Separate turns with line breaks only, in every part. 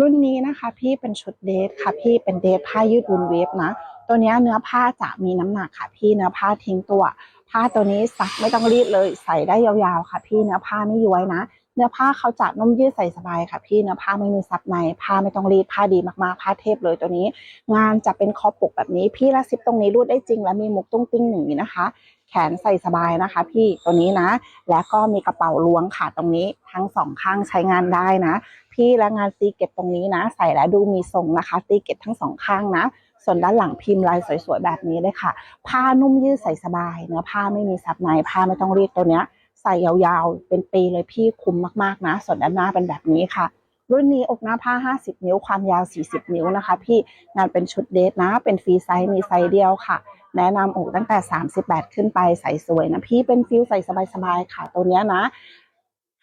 รุ่นนี้นะคะพี่เป็นชุดเดทค่ะพี่เป็นเดทผ้ายืดวุ้นเวฟนะ ตัวนี้เนื้อผ้าจะมีน้ำหนักค่ะพี่เนื้อผ้าทิ้งตัว ผ้าตัวนี้ซักไม่ต้องรีดเลยใส่ได้ยาวๆค่ะพี่เนื้อผ้าไม่ย้วยนะ เนื้อผ้าเขาจะนุ่มยืดใส่สบายค่ะพี่เนื้อผ้าไม่มีซับในผ้าไม่ต้องรีดผ้าดีมากๆผ้าเทพเลยตัวนี้ งานจะเป็นคอปกแบบนี้พี่ละซิปตรงนี้รูดได้จริง และมีมุกตุ้งติ้งหนึ่งนะคะแขนใส่สบายนะคะ พี่ตัวนี้นะ แล้วก็มีกระเป๋าล้วงค่ะตรงนี้ทั้งสองข้างใช้งานได้นะ พี่และงานตีเก็ตตรงนี้นะ ใส่แล้วดูมีทรงนะคะตีเก็ตทั้งสองข้างนะ ส่วนด้านหลังพิมพ์ลายสวยๆแบบนี้เลยค่ะ ผ้านุ่มยืดใส่สบายเนื้อผ้าไม่มีซับในผ้าไม่ต้องรีดตัวเนี้ยใส่ยาวๆ เป็นปีเลยพี่คุ้มมากๆนะ ส่วนด้านหน้าเป็นแบบนี้ค่ะ รุ่นนี้อกหน้าผ้า 50 นิ้วความยาว 40 นิ้วนะคะ พี่งานเป็นชุดเดทนะ เป็นฟรีไซส์มีไซส์เดียวค่ะ แนะนำอกตั้งแต่ 38 ขึ้นไปใส่สวยนะพี่เป็นฟิลใส่สบายๆค่ะ ตัวเนี้ยนะ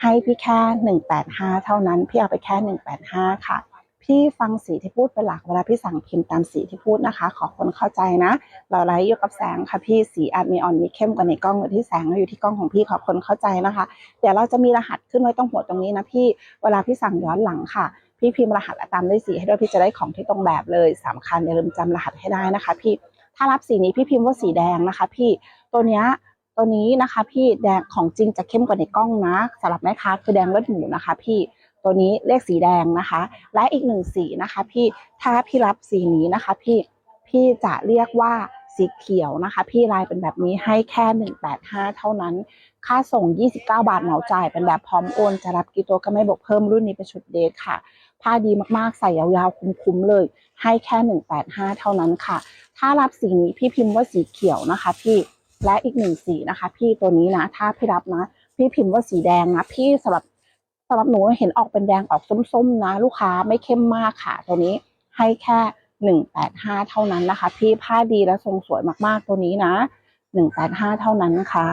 ให้พี่แค่185เท่านั้น พี่เอาไปแค่185ค่ะ พี่ฟังสีที่พูดเป็นหลักเวลาพี่สั่งพิมพ์ตามสีที่พูดนะคะ ขอคนเข้าใจนะ เราไลฟ์อยู่กับแสงค่ะพี่สีอาจมีอ่อนมีเข้มกว่าในกล้องหรือที่แสงอยู่ที่กล้องของพี่ขอคนเข้าใจนะคะ เดี๋ยวเราจะมีรหัสขึ้นไว้ตรงหัวตรงนี้นะพี่เวลาพี่สั่งย้อนหลังค่ะพี่พิมพ์รหัสและตามด้วยสีให้ด้วยพี่จะได้ของที่ตรงแบบเลยสำคัญอย่าลืมจำรหัสให้ได้นะคะ พี่ถ้ารับสีนี้พี่พิมพ์ว่าสีแดงนะคะ พี่ตัวเนี้ย ตัวนี้นะคะพี่แดงของจริงจะเข้มกว่าในกล้องนะสำหรับแม่ค้าคือแดงเลือดหมูนะคะ พี่ตัวนี้เลขสีแดงนะคะ และอีกหนึ่งสีนะคะ พี่ถ้าพี่รับสีนี้นะคะ พี่พี่จะเรียกว่าสีเขียวนะคะ พี่ลายเป็นแบบนี้ให้แค่ 185 เท่านั้น ค่าส่ง 29 บาทเหมาจ่าย เป็นแบบพร้อมโอนจะรับกิโตก็ไม่บวกเพิ่มรุ่นนี้เป็นชุดเดทค่ะ ผ้าดีมากๆ ใส่ยาวๆ คุ้มๆเลย ให้แค่ 185 เท่านั้นค่ะ ถ้ารับสีนี้พี่พิมพ์ว่าสีเขียวนะคะ พี่ และอีกหนึ่งสีนะคะ พี่ตัวนี้นะถ้าพี่รับนะพี่พิมพ์ว่าสีแดงนะพี่สำหรับสำหรับหนูเห็นออกเป็นแดงออกส้มๆนะ ลูกค้าไม่เข้มมากค่ะ ตัวนี้ให้แค่185เท่านั้นนะคะ พี่ผ้าดีและทรงสวยมากๆตัวนี้นะ185เท่านั้นค่ะ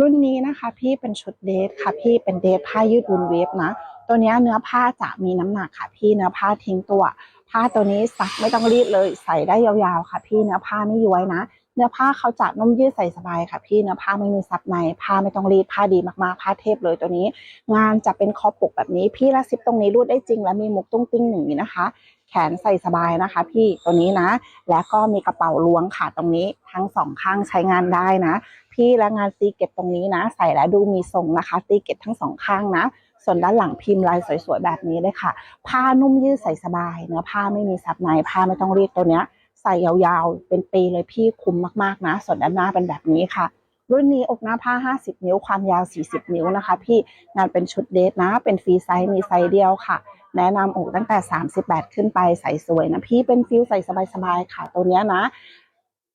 รุ่นนี้นะคะ พี่เป็นชุดเดทค่ะ พี่เป็นเดทผ้ายืดวุ้นเวฟนะ ตัวนี้เนื้อผ้าจะมีน้ำหนักค่ะพี่เนื้อผ้าทิ้งตัว ผ้าตัวนี้ซักไม่ต้องรีดเลยใส่ได้ยาวๆค่ะ พี่เนื้อผ้าไม่ย้วยนะ เนื้อผ้าเขาจะนุ่มยืดใส่สบายค่ะพี่เนื้อผ้าไม่มีซับในผ้าไม่ต้องรีดผ้าดีมากๆผ้าเทพเลยตัวนี้ งานจะเป็นคอปกแบบนี้พี่ละซิปตรงนี้รูดได้จริง และมีมุกตุ้งติ้งหนึ่งนะคะ แขนใส่สบายนะคะ พี่ตัวนี้นะ แล้วก็มีกระเป๋าล้วงค่ะตรงนี้ทั้งสองข้างใช้งานได้นะ พี่และงานตีเก็ตตรงนี้นะ ใส่แล้วดูมีทรงนะคะตีเก็ตทั้งสองข้างนะส่วนด้านหลังพิมพ์ลายสวยๆแบบนี้เลยค่ะ ผ้านุ่มยืดใส่สบาย เนื้อผ้าไม่มีซับในผ้าไม่ต้องรีดตัวเนี้ย ใส่ยาวๆ เป็นปีเลยพี่คุ้มมากๆนะ ส่วนด้านหน้าเป็นแบบนี้ค่ะ รุ่นนี้อกหน้าผ้า 50 นิ้วความยาว 40 นิ้วนะคะ พี่งานเป็นชุดเดทนะ เป็นฟรีไซส์มีไซส์เดียวค่ะ แนะนำอกตั้งแต่ 38 ขึ้นไปใส่สวยนะพี่เป็นฟิลใส่สบายๆค่ะ ตัวเนี้ยนะ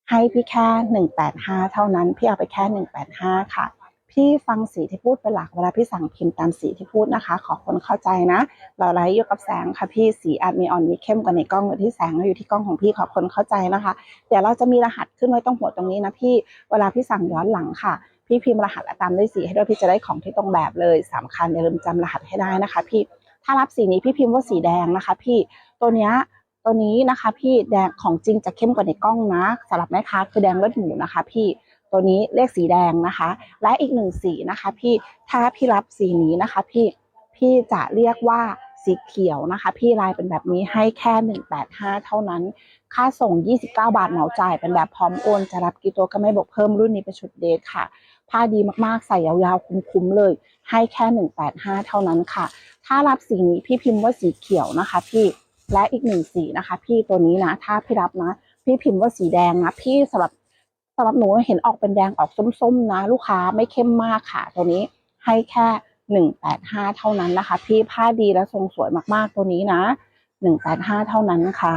ให้พี่แค่ 185 เท่านั้น พี่เอาไปแค่ 185 ค่ะ พี่ฟังสีที่พูดเป็นหลักเวลาพี่สั่งพิมพ์ตามสีที่พูดนะคะ ขอคนเข้าใจนะ เราไลฟ์อยู่กับแสงค่ะพี่สีอาจมีอ่อนมีเข้มกว่าในกล้องหรือที่แสงแล้วอยู่ที่กล้องของพี่ขอคนเข้าใจนะคะ เดี๋ยวเราจะมีรหัสขึ้นไว้ตรงหัวตรงนี้นะพี่เวลาพี่สั่งย้อนหลังค่ะพี่พิมพ์รหัสและตามด้วยสีให้ด้วยพี่จะได้ของที่ตรงแบบเลยสำคัญอย่าลืมจำรหัสให้ได้นะคะ พี่ถ้ารับสีนี้พี่พิมพ์ว่าสีแดงนะคะ พี่ตัวเนี้ยตัวนี้นะคะ พี่แดงของจริงจะเข้มกว่าในกล้องนะสำหรับแม่ค้าคือแดงเลือดหมูนะคะ พี่ ตัวนี้เลขสีแดงนะคะ และอีกหนึ่งสีนะคะ พี่ถ้าพี่รับสีนี้นะคะ พี่พี่จะเรียกว่าสีเขียวนะคะ พี่ลายเป็นแบบนี้ให้แค่ 185 เท่านั้น ค่าส่ง 29 บาทเหมาจ่าย เป็นแบบพร้อมโอนจะรับกิโตก็ไม่บวกเพิ่มรุ่นนี้เป็นชุดเดทค่ะ ผ้าดีมากๆ ใส่ยาวๆ คุ้มๆเลย ให้แค่ 185 เท่านั้นค่ะ ถ้ารับสีนี้พี่พิมพ์ว่าสีเขียวนะคะ พี่และอีกหนึ่งสีนะคะ พี่ตัวนี้นะ ถ้าพี่รับนะ พี่พิมพ์ว่าสีแดงนะ พี่สำหรับำหรับหนูเห็นออกเป็นแดงออกส้มๆนะ ลูกค้าไม่เข้มมากค่ะ ตัวนี้ให้แค่185เท่านั้นนะคะ พี่ผ้าดีและทรงสวยมากๆตัวนี้นะ185เท่านั้นค่ะ